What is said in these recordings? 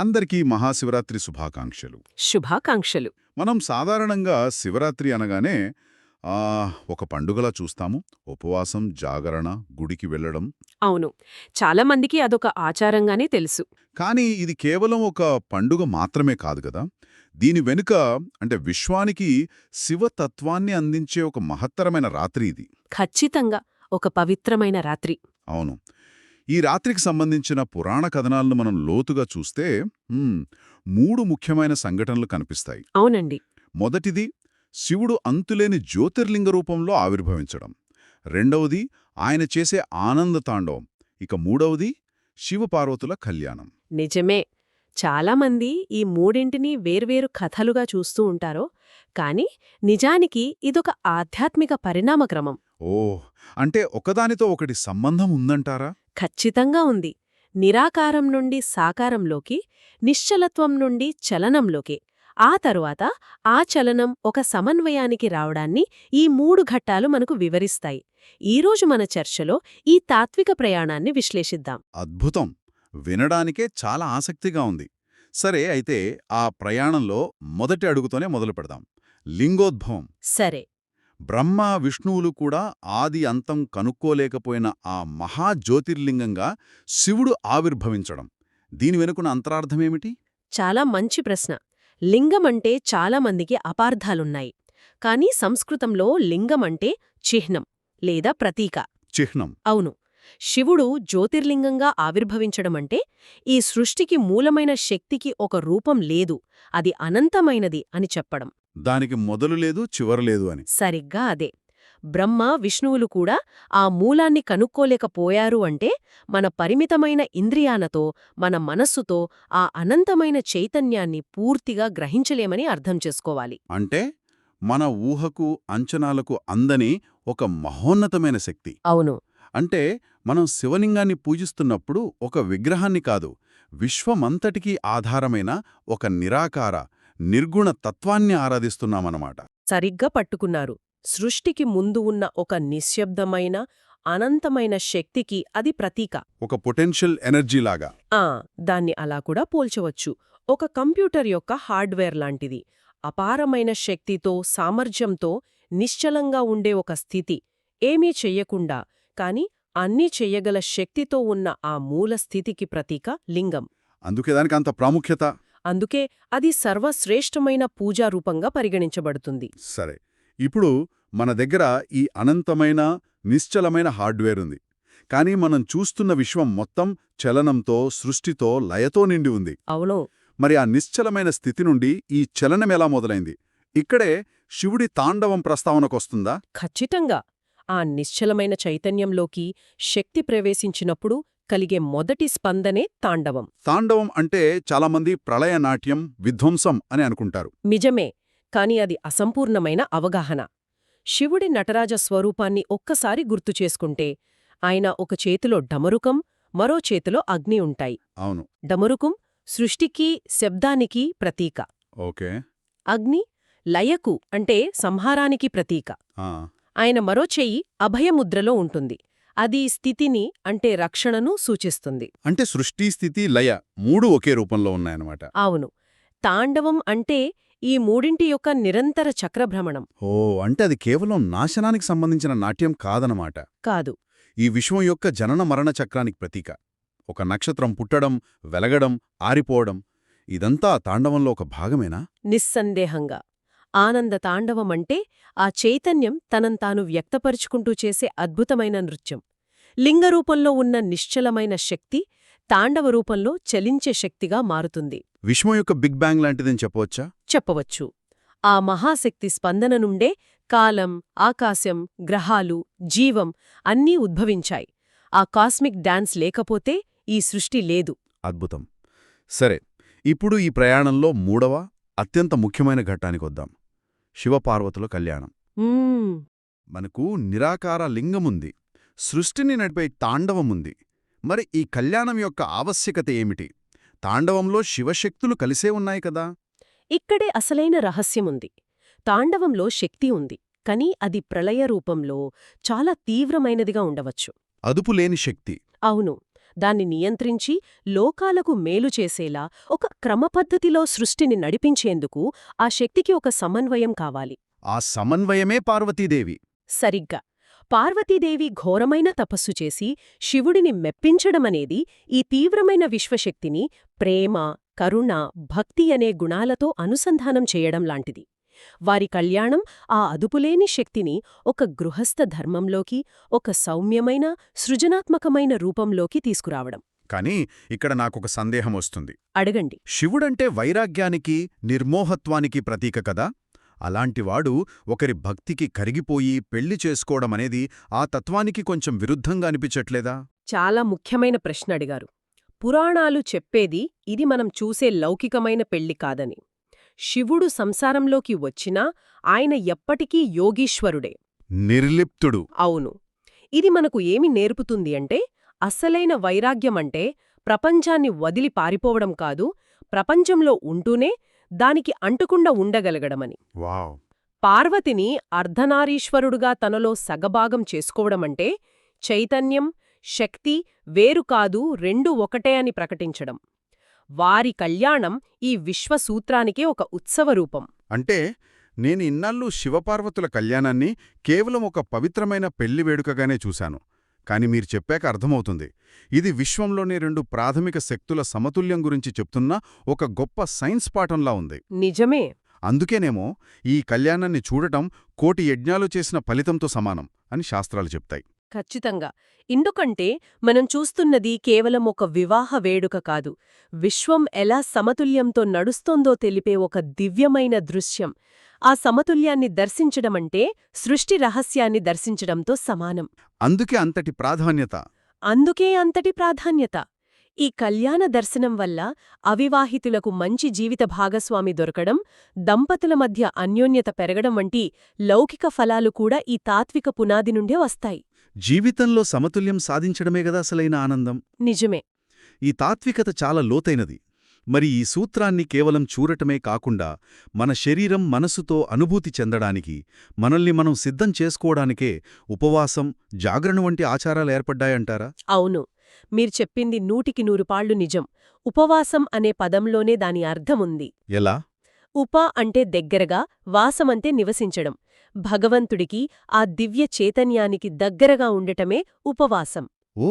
అందరికీ మహాశివరాత్రి శుభాకాంక్షలు. శుభాకాంక్షలు. మనం సాధారణంగా శివరాత్రి అనగానే ఒక పండుగలా చూస్తాము. ఉపవాసం జాగరణ గుడికి వెళ్ళడం. అవును. చాలా మందికి అదొక ఆచారంగానే తెలుసు. కానీ ఇది కేవలం ఒక పండుగ మాత్రమే కాదు కదా. దీని వెనుక అంటే విశ్వానికి శివతత్వాన్ని అందించే ఒక మహత్తరమైన రాత్రి ఇది. ఖచ్చితంగా ఒక పవిత్రమైన రాత్రి. అవును. ఈ రాత్రికి సంబంధించిన పురాణ కథనాలను మనం లోతుగా చూస్తే మూడు ముఖ్యమైన సంఘటనలు కనిపిస్తాయి. అవునండి. మొదటిది శివుడు అంతులేని జ్యోతిర్లింగ రూపంలో ఆవిర్భవించడం. రెండవది ఆయన చేసే ఆనంద తాండవం. ఇక మూడవది శివపార్వతుల కళ్యాణం. నిజమే. చాలామంది ఈ మూడింటిని వేర్వేరు కథలుగా చూస్తూ ఉంటారో కాని నిజానికి ఇదొక ఆధ్యాత్మిక పరిణామక్రమం. ఓ అంటే ఒకదానితో ఒకటి సంబంధం ఉందంటారా? ఖచ్చితంగా ఉంది. నిరాకారం నుండి సాకారంలోకి నిశ్చలత్వం నుండి చలనంలోకి ఆ తరువాత ఆ చలనం ఒక సమన్వయానికి రావడాన్ని ఈ మూడు ఘట్టాలు మనకు వివరిస్తాయి. ఈరోజు మన చర్చలో ఈ తాత్విక ప్రయాణాన్ని విశ్లేషిద్దాం. అద్భుతం! వినడానికే చాలా ఆసక్తిగా ఉంది. సరే అయితే ఆ ప్రయాణంలో మొదటి అడుగుతోనే మొదలు పెడదాం. లింగోద్భవం. సరే. బ్రహ్మ విష్ణువులు కూడా ఆది అంతం కనుక్కోలేకపోయిన ఆ మహాజ్యోతిర్లింగంగా శివుడు ఆవిర్భవించడం. దీని వెనుకున్న అంతరార్థమేమిటి? చాలా మంచి ప్రశ్న. లింగమంటే చాలా మందికి అపార్థాలున్నాయి. కానీ సంస్కృతంలో లింగమంటే చిహ్నం లేదా ప్రతీక. చిహ్నం. అవును. శివుడు జ్యోతిర్లింగంగా ఆవిర్భవించడమంటే ఈ సృష్టికి మూలమైన శక్తికి ఒక రూపం లేదు. అది అనంతమైనది అని చెప్పడం. దానికి మొదలు లేదు చివర లేదు అని. సరిగ్గా అదే. బ్రహ్మ విష్ణువులు కూడా ఆ మూలాన్ని కనుక్కోలేకపోయారు అంటే మన పరిమితమైన ఇంద్రియాలతో మన మనస్సుతో ఆ అనంతమైన చైతన్యాన్ని పూర్తిగా గ్రహించలేమని అర్థం చేసుకోవాలి. అంటే మన ఊహకు అంచనాలకు అందని ఒక మహోన్నతమైన శక్తి. అవును. అంటే మనం శివలింగాన్ని పూజిస్తున్నప్పుడు ఒక విగ్రహాన్ని కాదు విశ్వమంతటికీ ఆధారమైన ఒక నిరాకార నిర్గుణ తత్వాన్ని ఆరాధిస్తున్నామన్నమాట. సరిగ్గా పట్టుకున్నారు. సృష్టికి ముందు ఉన్న ఒక నిశ్శబ్దమైన అనంతమైన శక్తికి అది ప్రతీక. ఒక పొటెన్షియల్ ఎనర్జీలాగా ఆ దాన్ని అలా కూడా పోల్చవచ్చు. ఒక కంప్యూటర్ యొక్క హార్డ్వేర్ లాంటిది. అపారమైన శక్తితో సామర్థ్యంతో నిశ్చలంగా ఉండే ఒక స్థితి. ఏమీ చెయ్యకుండా కాని అన్నీ చెయ్యగల శక్తితో ఉన్న ఆ మూల స్థితికి ప్రతీక లింగం. అందుకే దానికి అంత ప్రాముఖ్యత. అందుకే అది సర్వశ్రేష్టమైన పూజారూపంగా పరిగణించబడుతుంది. సరే ఇప్పుడు మన దగ్గర ఈ అనంతమైన నిశ్చలమైన హార్డ్వేర్ ఉంది. కానీ మనం చూస్తున్న విశ్వం మొత్తం చలనంతో సృష్టితో లయతో నిండి ఉంది. అవును. మరి ఆ నిశ్చలమైన స్థితి నుండి ఈ చలనం ఎలా మొదలైంది? ఇక్కడే శివుడి తాండవం ప్రస్తావనకొస్తుందా ఖచ్చితంగా. ఆ నిశ్చలమైన చైతన్యంలోకి శక్తి ప్రవేశించినప్పుడు కలిగే మొదటి స్పందనే తాండవం. తాండవం అంటే చాలామంది ప్రళయ నాట్యం విధ్వంసం అని అనుకుంటారు. నిజమే కాని అది అసంపూర్ణమైన అవగాహన. శివుడి నటరాజ స్వరూపాన్ని ఒక్కసారి గుర్తుచేసుకుంటే ఆయన ఒక చేతిలో డమరుకం మరో చేతిలో అగ్ని ఉంటాయి. అవును. డమరుకం సృష్టికి శబ్దానికి ప్రతీక. ఓకే. అగ్ని లయకు అంటే సంహారానికి ప్రతీక. ఆయన మరో చెయ్యి అభయముద్రలో ఉంటుంది. అది స్థితిని అంటే రక్షణను సూచిస్తుంది. అంటే సృష్టి స్థితి లయ మూడు ఒకే రూపంలో ఉన్నాయన్నమాట. అవును. తాండవం అంటే ఈ మూడింటి యొక్క నిరంతర చక్రభ్రమణం. ఓ అంటే అది కేవలం నాశనానికి సంబంధించిన నాట్యం కాదనమాట కాదు. ఈ విశ్వం యొక్క జనన మరణ చక్రానికి ప్రతీక. ఒక నక్షత్రం పుట్టడం వెలగడం ఆరిపోవడం ఇదంతా తాండవంలో ఒక భాగమేనా? నిస్సందేహంగా. ఆనంద తాండవమంటే ఆ చైతన్యం తనంతాను వ్యక్తపరుచుకుంటూ చేసే అద్భుతమైన నృత్యం. లింగరూపంలో ఉన్న నిశ్చలమైన శక్తి తాండవ రూపంలో చలించే శక్తిగా మారుతుంది. విశ్వం యొక్క బిగ్ బ్యాంగ్ లాంటిదని చెప్పవచ్చా? చెప్పవచ్చు. ఆ మహాశక్తి స్పందన నుండే కాలం ఆకాశం గ్రహాలు జీవం అన్నీ ఉద్భవించాయి. ఆ కాస్మిక్ డాన్స్ లేకపోతే ఈ సృష్టి లేదు. అద్భుతం. సరే ఇప్పుడు ఈ ప్రయాణంలో మూడవ అత్యంత ముఖ్యమైన ఘట్టానికొద్దాం శివపార్వతుల కళ్యాణం. మనకు నిరాకార లింగముంది. సృష్టిని నడిపే తాండవముంది మరి ఈ కళ్యాణం యొక్క ఆవశ్యకత ఏమిటి? తాండవంలో శివశక్తులు కలిసే ఉన్నాయి కదా? ఇక్కడే అసలైన రహస్యముంది తాండవంలో శక్తి ఉంది కని అది ప్రళయ రూపంలో చాలా తీవ్రమైనదిగా ఉండవచ్చు. అదుపులేని శక్తి. అవును దాన్ని నియంత్రించి లోకాలకు మేలు చేసేలా ఒక క్రమపద్ధతిలో సృష్టిని నడిపించేందుకు ఆ శక్తికి ఒక సమన్వయం కావాలి. ఆ సమన్వయమే పార్వతీదేవి. సరిగ్గా. పార్వతీదేవి ఘోరమైన తపస్సు చేసి శివుడిని మెప్పించడమనేది ఈ తీవ్రమైన విశ్వశక్తిని ప్రేమ కరుణ భక్తి అనే గుణాలతో అనుసంధానం చేయడం లాంటిది. వారి కళ్యాణం ఆ అదుపులేని శక్తిని ఒక గృహస్థ ధర్మంలోకి ఒక సౌమ్యమైన సృజనాత్మకమైన రూపంలోకి తీసుకురావడం. కానీ ఇక్కడ నాకొక సందేహం వస్తుంది. అడగండి. శివుడంటే వైరాగ్యానికి నిర్మోహత్వానికి ప్రతీక కదా? అలాంటివాడు ఒకరి భక్తికి కరిగిపోయి పెళ్ళి చేసుకోవడమనేది ఆ తత్వానికి కొంచెం విరుద్ధంగా అనిపించట్లేదా? చాలా ముఖ్యమైన ప్రశ్న అడిగారు. పురాణాలు చెప్పేది ఇది మనం చూసే లౌకికమైన పెళ్ళి కాదని. శివుడు సంసారంలోకి వచ్చినా ఆయన ఎప్పటికీ యోగీశ్వరుడే. నిర్లిప్తుడు. అవును. ఇది మనకు ఏమి నేర్పుతుంది అంటే అస్సలైన వైరాగ్యమంటే ప్రపంచాన్ని వదిలి పారిపోవడం కాదు ప్రపంచంలో ఉంటూనే దానికి అంటుకుండా ఉండగలగడమని. వావ్. పార్వతిని అర్ధనారీశ్వరుడుగా తనలో సగభాగం చేసుకోవడమంటే చైతన్యం శక్తి వేరు కాదు రెండు ఒకటే అని ప్రకటించడం. వారి కళ్యాణం ఈ విశ్వసూత్రానికే ఒక ఉత్సవరూపం అంటే నేను ఇన్నాళ్ళు శివపార్వతుల కళ్యాణాన్ని కేవలం ఒక పవిత్రమైన పెళ్ళి వేడుకగానే చూశాను. కాని మీరు చెప్పాక అర్థమవుతుంది. ఇది విశ్వంలోని రెండు ప్రాథమిక శక్తుల సమతుల్యం గురించి చెప్తున్న ఒక గొప్ప సైన్స్ పాఠంలా ఉంది. నిజమే. అందుకేనేమో ఈ కళ్యాణాన్ని చూడటం కోటి యజ్ఞాలు చేసిన ఫలితంతో సమానం అని శాస్త్రాలు చెప్తాయి. ఖచ్చితంగా. ఎందుకంటే మనం చూస్తున్నది కేవలం ఒక వివాహ వేడుక కాదు. విశ్వం ఎలా సమతుల్యంతో నడుస్తోందో తెలిపే ఒక దివ్యమైన దృశ్యం. ఆ సమతుల్యాన్ని దర్శించడమంటే సృష్టి రహస్యాన్ని దర్శించడంతో సమానం. అందుకే అంతటి ప్రాధాన్యత. అందుకే అంతటి ప్రాధాన్యత. ఈ కళ్యాణ దర్శనం వల్ల అవివాహితులకు మంచి జీవిత భాగస్వామి దొరకడం దంపతుల మధ్య అన్యోన్యత పెరగడం వంటి లౌకిక ఫలాలు కూడా ఈ తాత్విక పునాది నుండే వస్తాయి. జీవితంలో సమతుల్యం సాధించడమే గదా అసలైన ఆనందం? నిజమే. ఈ తాత్వికత చాలా లోతైనది. మరి ఈ సూత్రాన్ని కేవలం చూడటమే కాకుండా మన శరీరం మనసుతో అనుభూతి చెందడానికి మనల్ని మనం సిద్ధం చేసుకోవడానికే ఉపవాసం జాగరణ వంటి ఆచారాలు ఏర్పడ్డాయంటారా? అవును. మీరు చెప్పింది నూటికి నూరు పాళ్ళు నిజం. ఉపవాసం అనే పదంలోనే దాని అర్థముంది. ఎలా? ఉప అంటే దగ్గరగా వాసమంటే నివసించడం. భగవంతుడికి ఆ దివ్య చైతన్యానికి దగ్గరగా ఉండటమే ఉపవాసం. ఓ!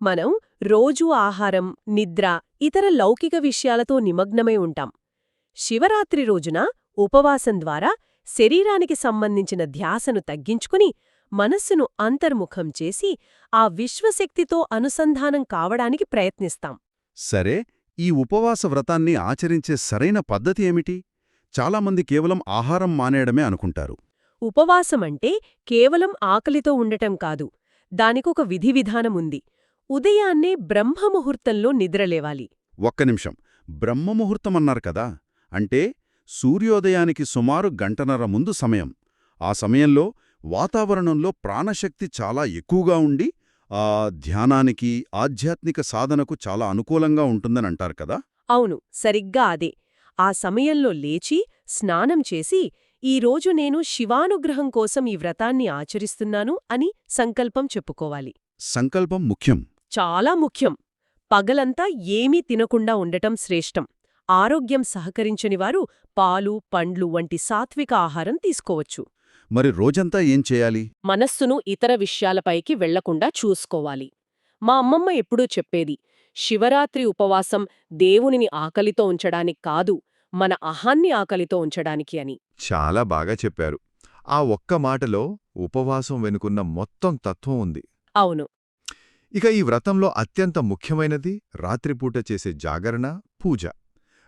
మనం రోజూ ఆహారం నిద్ర ఇతర లౌకిక విషయాలతో నిమగ్నమై ఉంటాం. శివరాత్రి రోజున ఉపవాసం ద్వారా శరీరానికి సంబంధించిన ధ్యాసను తగ్గించుకుని మనస్సును అంతర్ముఖం చేసి ఆ విశ్వశక్తితో అనుసంధానం కావడానికి ప్రయత్నిస్తాం. సరే ఈ ఉపవాస వ్రతాన్ని ఆచరించే సరైన పద్ధతి ఏమిటి? చాలామంది కేవలం ఆహారం మానేయడమే అనుకుంటారు. ఉపవాసమంటే కేవలం ఆకలితో ఉండటం కాదు. దానికొక విధి విధానముంది. ఉదయాన్నే బ్రహ్మముహూర్తంలో నిద్రలేవాలి ఒక్క నిమిషం. బ్రహ్మముహూర్తమన్నారు కదా? అంటే సూర్యోదయానికి సుమారు గంటన్నర ముందు సమయం. ఆ సమయంలో వాతావరణంలో ప్రాణశక్తి చాలా ఎక్కువగా ఉండి ఆ ధ్యానానికి ఆధ్యాత్మిక సాధనకు చాలా అనుకూలంగా ఉంటుందని అంటారు కదా? అవును సరిగ్గా అదే. ఆ సమయంలో లేచి స్నానం చేసి ఈరోజు నేను శివానుగ్రహం కోసం ఈ వ్రతాన్ని ఆచరిస్తున్నాను అని సంకల్పం చెప్పుకోవాలి. సంకల్పం ముఖ్యం. చాలా ముఖ్యం. పగలంతా ఏమీ తినకుండా ఉండటం శ్రేష్టం. ఆరోగ్యం సహకరించనివారు పాలు పండ్లు వంటి సాత్విక ఆహారం తీసుకోవచ్చు. మరి రోజంతా ఏం చేయాలి? మనస్సును ఇతర విషయాలపైకి వెళ్ళకుండా చూసుకోవాలి. మా అమ్మమ్మ ఎప్పుడూ చెప్పేది శివరాత్రి ఉపవాసం దేవునిని ఆకలితో ఉంచడానికి కాదు మన అహాన్ని ఆకలితో ఉంచడానికి అని. చాలా బాగా చెప్పారు. ఆ ఒక్క మాటలో ఉపవాసం వెనుకున్న మొత్తం తత్వం ఉంది. అవును. ఇక ఈ వ్రతంలో అత్యంత ముఖ్యమైనది రాత్రిపూట చేసే జాగరణ పూజ.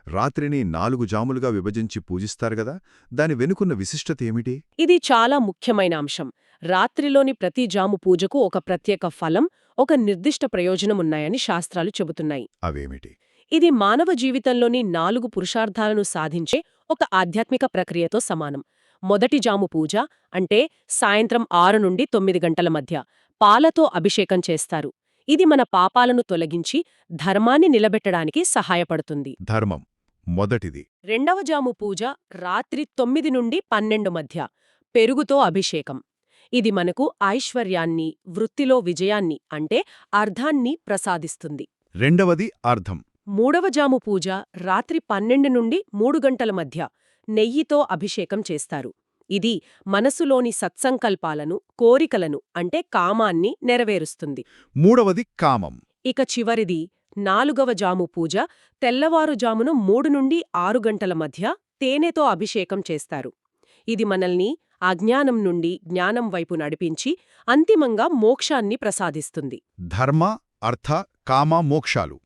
రాత్రిని నాలుగు జాములుగా విభజించి పూజిస్తారు గదా? దాని వెనుకున్న విశిష్టత ఏమిటి? ఇది చాలా ముఖ్యమైన అంశం. రాత్రిలోని ప్రతి జాము పూజకు ఒక ప్రత్యేక ఫలం ఒక నిర్దిష్ట ప్రయోజనమున్నాయని శాస్త్రాలు చెబుతున్నాయి. అవేమిటి? ఇది మానవ జీవితంలోని నాలుగు పురుషార్థాలను సాధించే ఒక ఆధ్యాత్మిక ప్రక్రియతో సమానం. మొదటి జాము పూజ అంటే సాయంత్రం ఆరు నుండి తొమ్మిది గంటల మధ్య పాలతో అభిషేకం చేస్తారు. ఇది మన పాపాలను తొలగించి ధర్మాన్ని నిలబెట్టడానికి సహాయపడుతుంది. ధర్మం. మొదటిది. రెండవ జాము పూజ రాత్రి తొమ్మిది నుండి పన్నెండు మధ్య. పెరుగుతో అభిషేకం. ఇది మనకు ఐశ్వర్యాన్ని వృత్తిలో విజయాన్ని అంటే అర్ధాన్ని ప్రసాదిస్తుంది. రెండవది అర్థం మూడవ జాము పూజ రాత్రి పన్నెండు నుండి మూడు గంటల మధ్య. నెయ్యితో అభిషేకం చేస్తారు. ఇది మనసులోని సత్సంకల్పాలను కోరికలను అంటే కామాన్ని నెరవేరుస్తుంది. మూడవది కామం. ఇక చివరిది నాలుగవ జాము పూజ తెల్లవారుజామున మూడు నుండి ఆరు గంటల మధ్య తేనెతో అభిషేకం చేస్తారు. ఇది మనల్ని అజ్ఞానం నుండి జ్ఞానం వైపు నడిపించి అంతిమంగా మోక్షాన్ని ప్రసాదిస్తుంది. ధర్మ అర్థ కామ మోక్షాలు.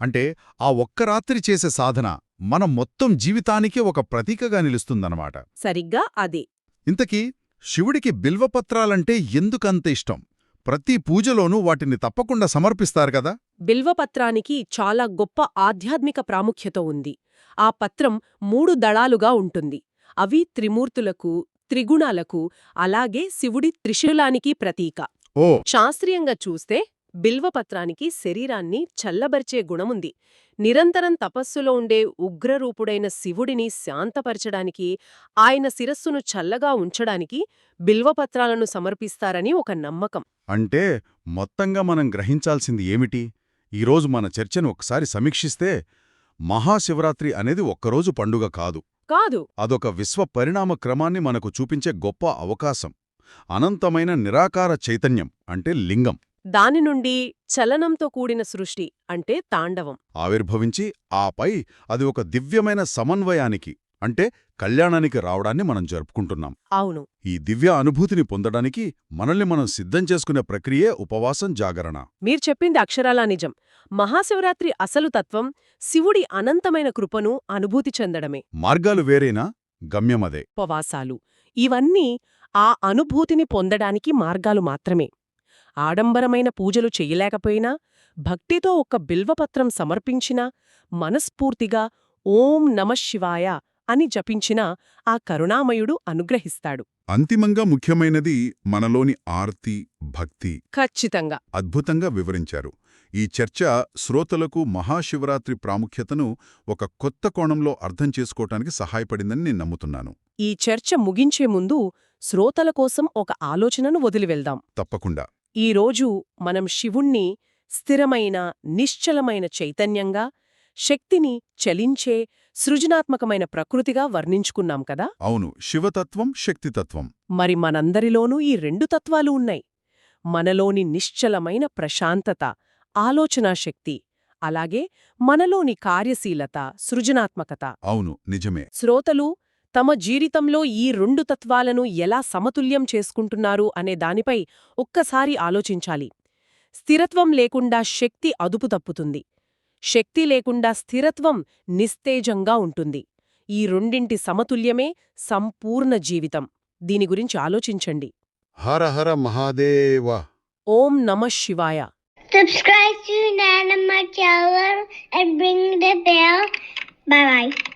అంటే ఆ ఒక్క రాత్రి చేసే సాధన మన మొత్తం జీవితానికే ఒక ప్రతీకగా నిలుస్తుందన్నమాట. సరిగ్గా అదే. ఇంతకీ శివుడికి బిల్వపత్రాలంటే ఎందుకంత ఇష్టం? ప్రతి పూజలోనూ వాటిని తప్పకుండా సమర్పిస్తారు కదా? బిల్వపత్రానికి చాలా గొప్ప ఆధ్యాత్మిక ప్రాముఖ్యత ఉంది. ఆ పత్రం మూడు దళాలుగా ఉంటుంది. అవి త్రిమూర్తులకు త్రిగుణాలకు అలాగే శివుడి త్రిశూలానికి ప్రతీక. ఓ! శాస్త్రీయంగా చూస్తే బిల్వపత్రానికి శరీరాన్ని చల్లబరిచే గుణముంది. నిరంతరం తపస్సులో ఉండే ఉగ్రరూపుడైన శివుడిని శాంతపరచడానికి ఆయన శిరస్సును చల్లగా ఉంచడానికి బిల్వపత్రాలను సమర్పిస్తారని ఒక నమ్మకం. అంటే మొత్తంగా మనం గ్రహించాల్సింది ఏమిటి? ఈరోజు మన చర్చను ఒకసారి సమీక్షిస్తే మహాశివరాత్రి అనేది ఒక్కరోజు పండుగ కాదు. కాదు. అదొక విశ్వ పరిణామ క్రమాన్ని మనకు చూపించే గొప్ప అవకాశం. అనంతమైన నిరాకార చైతన్యం అంటే లింగం. దాని నుండి చలనంతో కూడిన సృష్టి అంటే తాండవం. ఆవిర్భవించి ఆపై అది ఒక దివ్యమైన సమన్వయానికి అంటే కళ్యాణానికి రావడాన్ని మనం జరుపుకుంటున్నాం. అవును. ఈ దివ్య అనుభూతిని పొందడానికి మనల్ని మనం సిద్ధం చేసుకునే ప్రక్రియే ఉపవాసం జాగరణ. మీరు చెప్పింది అక్షరాలా నిజం. మహాశివరాత్రి అసలు తత్వం శివుడి అనంతమైన కృపను అనుభూతి చెందడమే. మార్గాలు వేరేనా గమ్యమదే. ఉపవాసాలు. ఇవన్నీ ఆ అనుభూతిని పొందడానికి మార్గాలు మాత్రమే. ఆడంబరమైన పూజలు చెయ్యలేకపోయినా భక్తితో ఒక బిల్వపత్రం సమర్పించినా మనస్ఫూర్తిగా ఓం నమశివాయ అని జపించినా ఆ కరుణామయుడు అనుగ్రహిస్తాడు. అంతిమంగా ముఖ్యమైనది మనలోని ఆర్తి భక్తి ఖచ్చితంగా. అద్భుతంగా వివరించారు. ఈ చర్చ శ్రోతలకు మహాశివరాత్రి ప్రాముఖ్యతను ఒక కొత్త కోణంలో అర్థం చేసుకోవటానికి సహాయపడిందని నేను నమ్ముతున్నాను. ఈ చర్చ ముగించే ముందు శ్రోతల కోసం ఒక ఆలోచనను వదిలివెళ్దాం. తప్పకుండా. ఈరోజు మనం శివుణ్ణి స్థిరమైన నిశ్చలమైన చైతన్యంగా శక్తిని చలించే సృజనాత్మకమైన ప్రకృతిగా వర్ణించుకున్నాం కదా? అవును శివతత్వం శక్తితత్వం. మరి మనందరిలోనూ ఈ రెండు తత్వాలు ఉన్నాయి. మనలోని నిశ్చలమైన ప్రశాంతత ఆలోచనా శక్తి అలాగే మనలోని కార్యశీలత సృజనాత్మకత. అవును నిజమే. శ్రోతలు తమ జీవితంలో ఈ రెండు తత్వాలను ఎలా సమతుల్యం చేసుకుంటున్నారు అనే దానిపై ఒక్కసారి ఆలోచించాలి. స్థిరత్వం లేకుండా శక్తి అదుపు తప్పుతుంది. శక్తి లేకుండా స్థిరత్వం నిస్తేజంగా ఉంటుంది. ఈ రెండింటి సమతుల్యమే సంపూర్ణ జీవితం. దీని గురించి ఆలోచించండి. హర హర మహాదేవ. ఓం నమ శివాయ. Subscribe to Nana channel and ring the bell. Bye bye.